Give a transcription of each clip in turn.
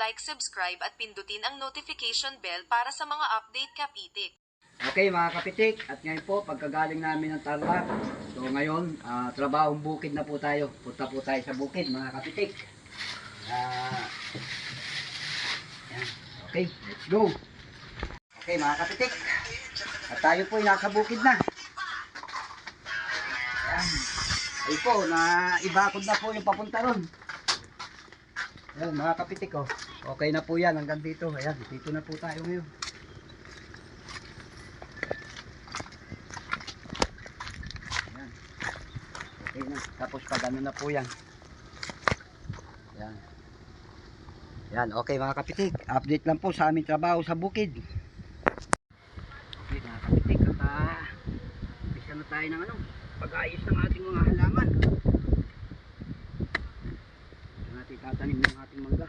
mag-like, subscribe at pindutin ang notification bell para sa mga update kapitik. Okay mga kapitik, at ngayon po pagkagaling namin ng Tarlac, so ngayon, ah, trabahong bukid na po tayo. Punta po tayo sa bukid mga kapitik. Ah, yan. okay, let's go. Okay mga kapitik, at tayo po ay nasa bukid na. Yan. Ay po, na ibakod na po yung papunta ron. Yan mga kapitik oh. Okay na po yan hanggang dito. Ayan, dito na po tayo ngayon. Yan. Okay na. Tapos pag ano na po yan. Yan. Yan, okay mga kapitik. Update lang po sa aming trabaho sa bukid. Okay mga kapitik. At ah, umpisa na tayo ng ano, pag-ayos ng ating mga halaman. Ito natin tatanim ng ating mangga.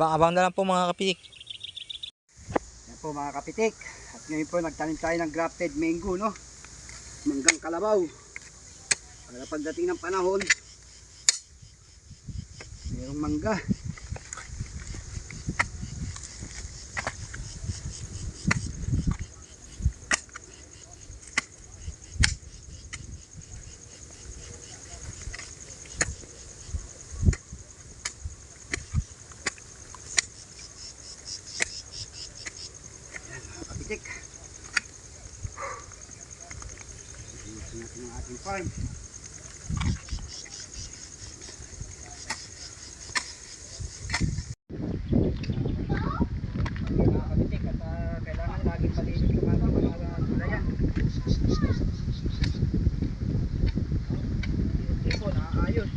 Abang-abang na lang po mga kapitik. Yan po mga kapitik. At ngayon po nagtanim tayo ng grafted mango no. Manggang kalabaw. Para pagdating ng panahon, mayroong mangga. Yan mga kapitik. Ayusin natin ang ating farm. Mga kapitik, at ah, kailangan laging malinis yung ating mga gulayan. Hindi po, nakaayos.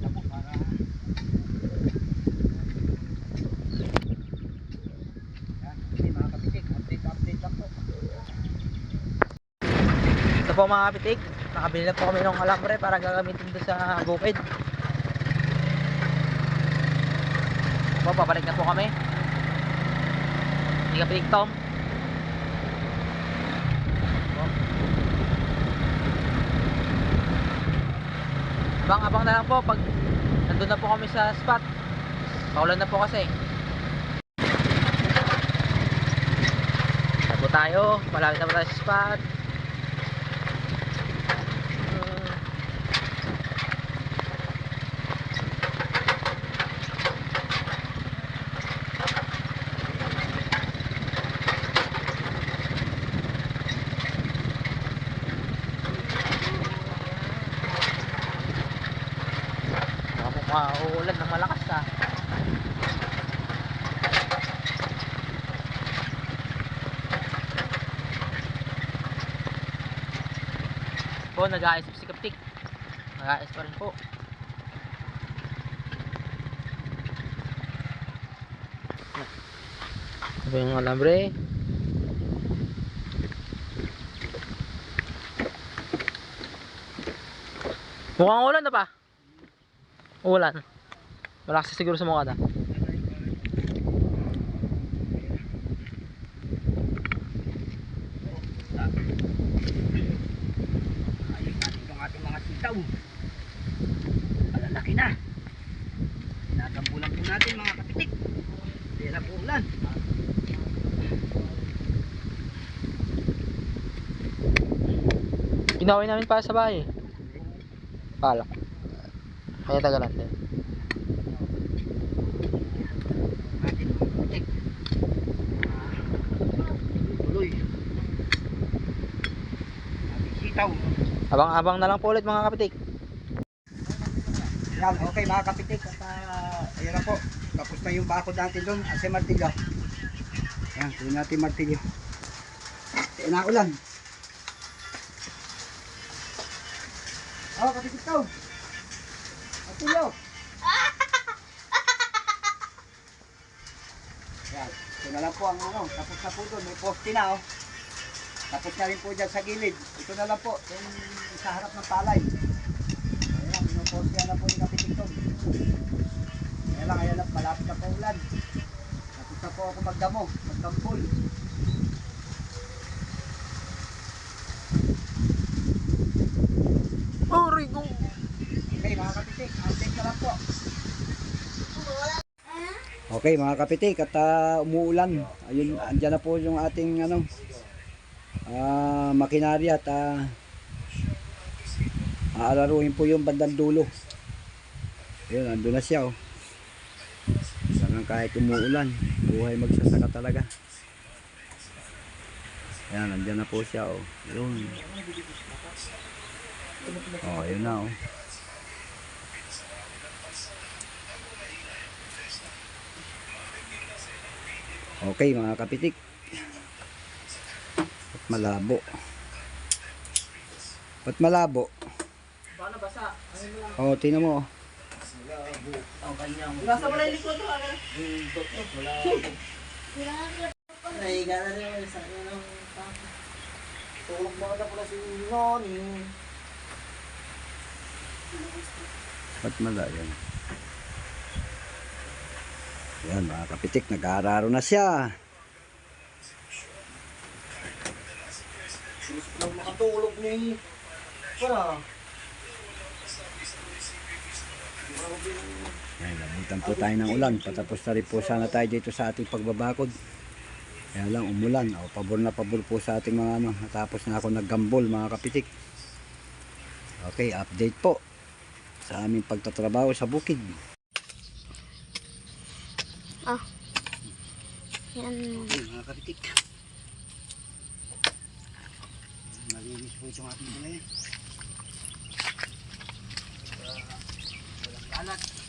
Tapos para Yan, okay, mga kapitik, update update lang po. Ito po mga kapitik. Nakabili na po kami ng alambre para gagamitin doon sa bukid. Po, papalik na po kami. Hindi kapitik Tom. Po. Abang-abang na lang po pag nandun na po kami sa spot. Paulan na po kasi. Tapo tayo. Malapit na po tayo sa spot. Mauulan ng malakas ah. Po, nag-aayos po si Kaptik. Nag-aayos pa rin po. Ito yung alambre. Mukhang ulan na pa. Ulan. Malakas siguro sa mukha ating mga sitaw. Malalaki na. Tinatambulan po natin mga kapitik. Hindi na po namin para sa bahay. Palak. Din. Natin kapitik. Abang-abang na lang po ulit mga kapitik. Okay mga kapitik. At uh, ayun po. Tapos na yung bakod natin doon. Ase Martilla. Yan, tuloy natin martilyo. Ito na ulan. Oh, kapitid to. Martilyo. Yan, ito na lang po ang ano, tapos na po doon, may poste na oh. Tapos na rin po dyan sa gilid. Ito na lang po, yung sa harap ng palay. Ayan, pinuposte na po ni Kapitik to. Kaya lang, ayan lang, malapit na po ulan. Tapos na po ako magdamo, magdampol. Oh, Rigo. Okay, mga kapitik, update ka. Okay, mga kapitik, at ah, umuulan. Ayun, andyan na po yung ating ano, ah, makinarya at ah, aalaruhin po yung bandang dulo. Ayun, andun na siya oh. Sangang kahit umuulan, buhay magsasaka talaga. Ayan, andyan na po siya oh. Ayun. Oh, ayun na oh. Okay mga kapitik. At malabo. At malabo. Paano basa? Oh, tingnan mo. oh. Nasa pala yung likod. Nahiga na rin sa tako. Tulog na na pala si Noni. At malayan. Yan mga kapitik, nag-aararo na siya. Lang makatulog ni... Para. Yan, nabutan po tayo ng ulan. Patapos na rin po sana tayo dito sa ating pagbabakod. Kaya lang umulan. O, pabor na pabor po sa ating mga ano. Natapos na ako naggambol mga kapitik. Okay, update po sa aming pagtatrabaho sa bukid. Yan. Okay, mga kapitik. Malinis po itong ating gulay. Walang kalat.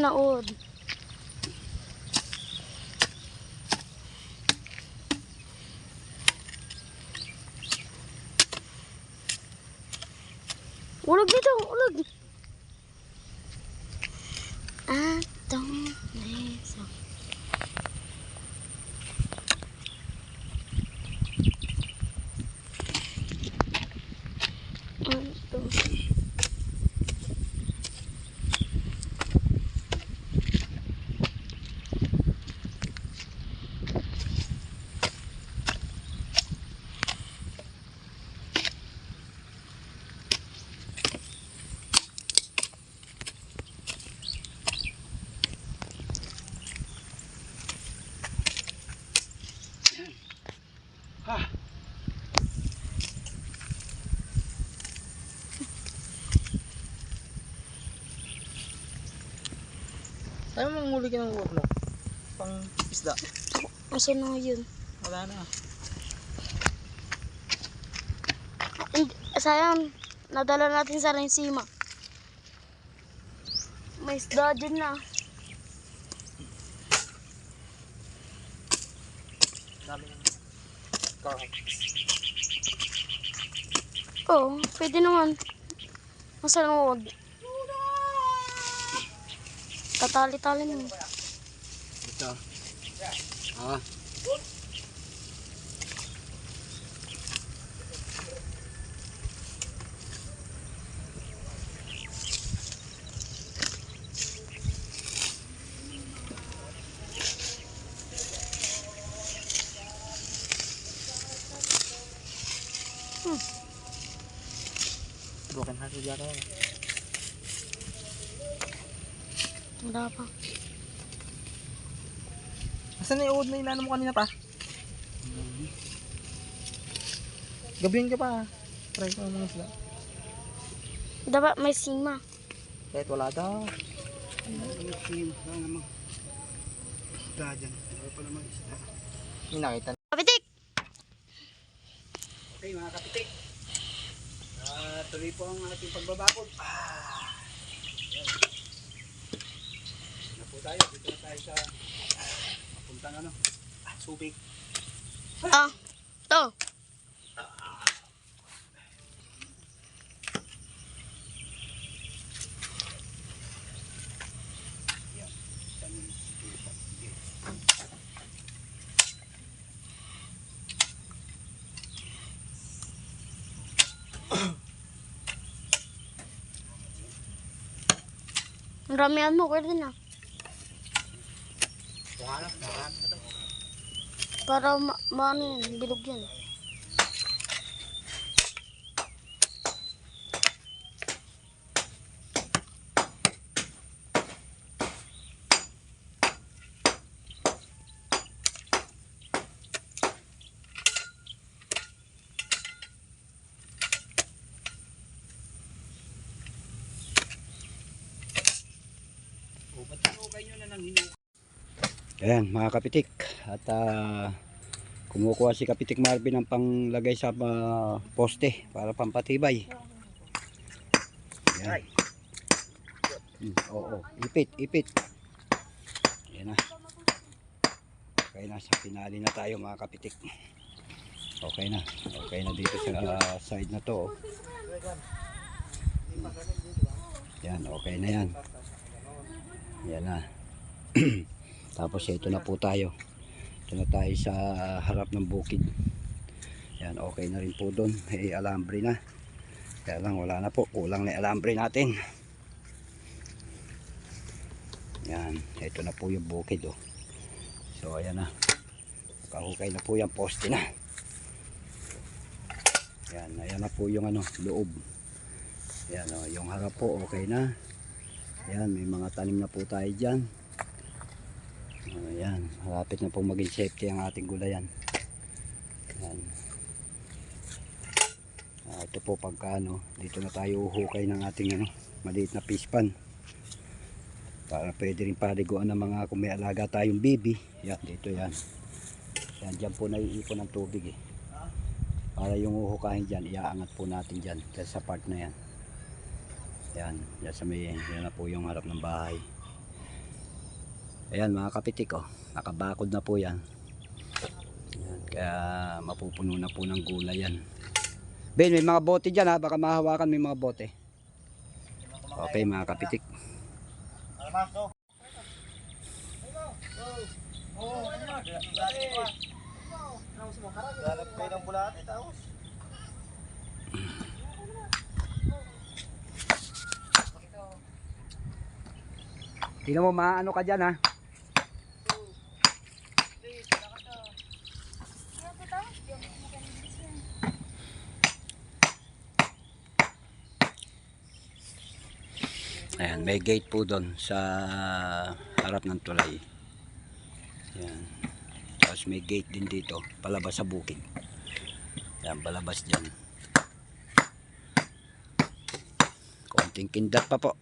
Naod. Ulog dito, ulog. Atong leso. Atong Tayo manghuli ka ng ano? Pang isda. Asan na yun? Wala na. Hindi, sayang, nadala natin sa Rensima. May isda dyan na. Dami. Oo, pwede naman. Nasa nuod. Tatali-tali mo. Ito. Ah. Broken hearted yata yun. Wala pa. Asan na yung uod na inano mo kanina pa? Gabihin ka pa. Try ko naman sila. Dapat may sima. Kahit wala daw. Isda dyan. Ano pa naman isda? May nakita Kapitik! Okay mga kapitik. Ah, tuloy po ang ating pagbabakod. Ah. Yan. Na po tayo. Dito na tayo sa papuntang ano. Ah, subig. Ah, to. Ramihan mo, pwede na. Para ma, maano yan, bilog yan. Ayan, mga kapitik. At ah, kumukuha si Kapitik Marvin ng panglagay sa ah, poste para pampatibay. Ayan. Hmm, oo, ipit, ipit. Ayan na. Okay na, sa pinali na tayo mga kapitik. Okay na. Okay na dito sa ah, side na to. oh. Yan, okay na yan. Yan na. Tapos ito na po tayo. Ito na tayo sa harap ng bukid. Yan, okay na rin po doon. May alambre na. Kaya lang wala na po. Kulang na alambre natin. Yan, ito na po yung bukid oh. So ayan na. Nakahukay na po yung poste na. Yan, ayan na po yung ano, loob. Yan oh, yung harap po okay na. Yan, may mga tanim na po tayo dyan. Ayan, malapit na po maging safety ang ating gulayan. Yan. Ah, ito po pagka ano, dito na tayo uhukay ng ating ano, maliit na fish pan. Para pwede rin paliguan ng mga kung may alaga tayong bibi. Yan, dito yan. Yan, dyan po naiipon ng tubig eh. Para yung uhukahin dyan, iaangat po natin dyan. Dyan sa part na yan. Yan, yan sa may, yan na po yung harap ng bahay. Ayan mga kapitik oh, nakabakod na po yan. Yan, kaya mapupuno na po ng gulay yan. Ben, may mga bote dyan ha, baka mahawakan may mga bote. Okay mga kapitik. Galap kayo ng. Tingnan mo maano ka dyan ha. Ayan, may gate po doon sa harap ng tulay. Ayan. Tapos may gate din dito, palabas sa bukid. Ayan, palabas dyan. Konting kindat pa po.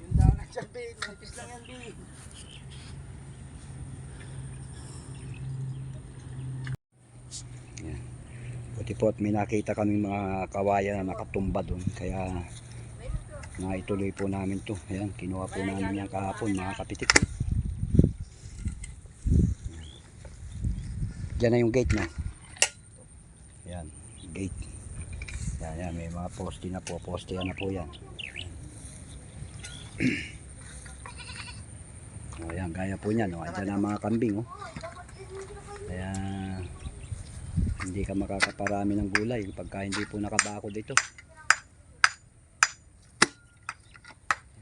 Yung daw na dyan, bing. Manipis lang yan, bing. Buti po at may nakita kaming mga kawayan na nakatumba doon. Kaya naituloy po namin to. Ayan, kinuha po namin yan kahapon mga kapitik. Diyan na yung gate na. Ayan, gate. Ayan, ayan, may mga poste na po. Poste na po yan. Ayan, gaya po niyan. Oh. Ayan ang mga kambing. Oh. Kaya hindi ka makakaparami ng gulay pagka hindi po nakabako dito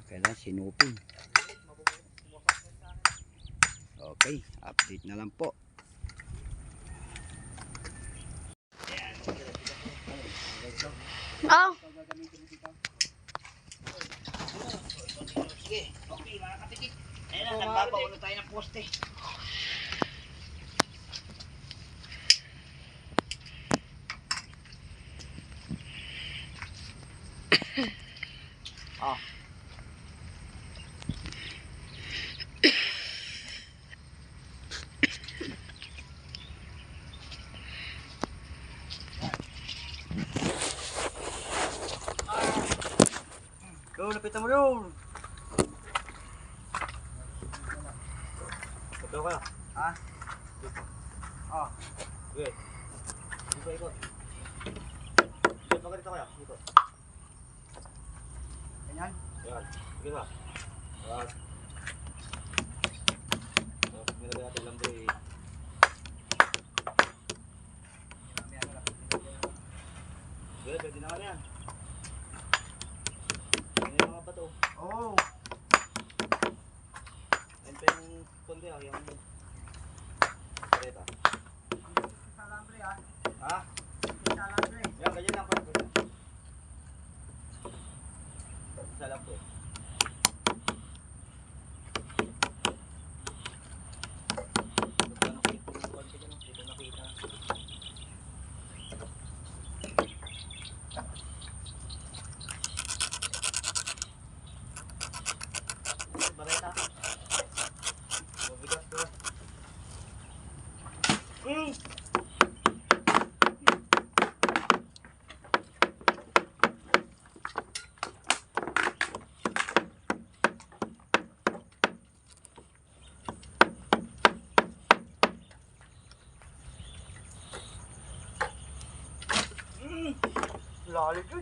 kailangan sinupin okay update na lang po Ah, Sige, okay mga kapitik. Ayun na, nagbabaon na tayo ng poste. Ah. Go, lapitan mo yun. Ito ka. Ha? Ah. Okay. Ikot, ikot. Ka dito kaya. Ikot. Ganyan. Yan. Sige ba? Yan. Tapos nilagay natin lambre. Sige, pwede naman yan. Ano yung mga bato? Oh. Ayun pa yung kundi ah, yung... Kareta. Salambre ha. Ha? Salambre. Yan, ganyan lang pala. Isa lang po. Bareta. Mabigat ko. Mm.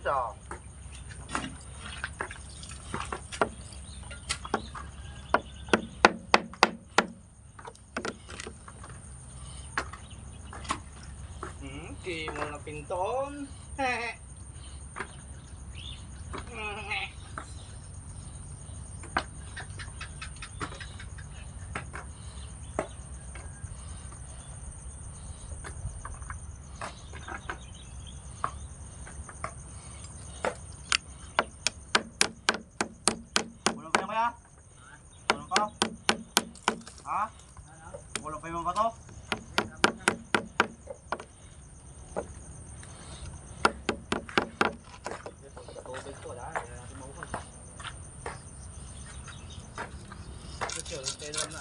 Lalit yun ah. Hmm, di mo na pinton. Kulong pa yan kaya? Kulong pa? Ha? Kulong pa yung mga bato? Tubig ko, wala. Hindi na natin mahuhon. Ito, yung tayo lang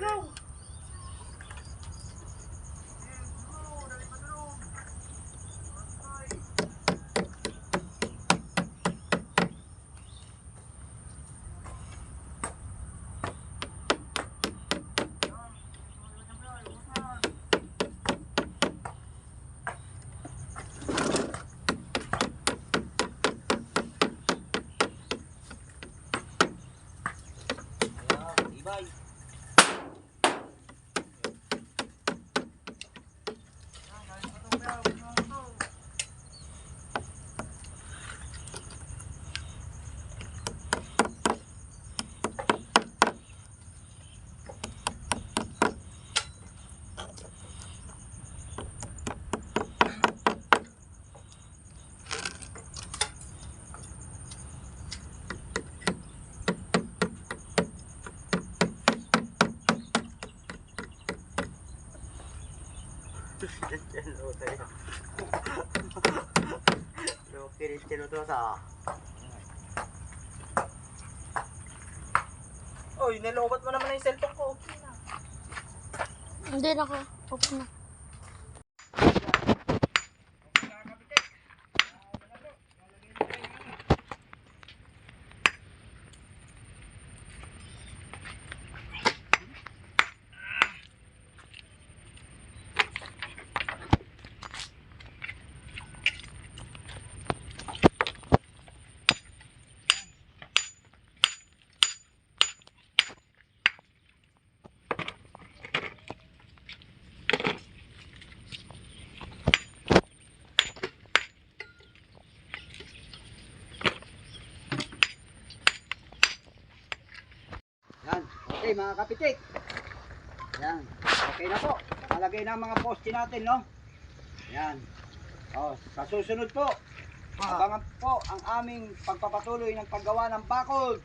natin. Balik ba? Likod ko kuya pag mix mo ah. Ha? Likod ng pareta. Para pumasok. Yung bato. Yeah. Tumlaw. Yeah, ibay. Hello, tayo. Hello, finish kilo to sa. Oy, nilobat mo naman yung cellphone ko. Hindi na. Open na. Okay, mga kapitik. Yan. Okay na po. Nalagay na ang mga poste natin, no? Yan. Oh, sa susunod po, abangan po ang aming pagpapatuloy ng paggawa ng bakod.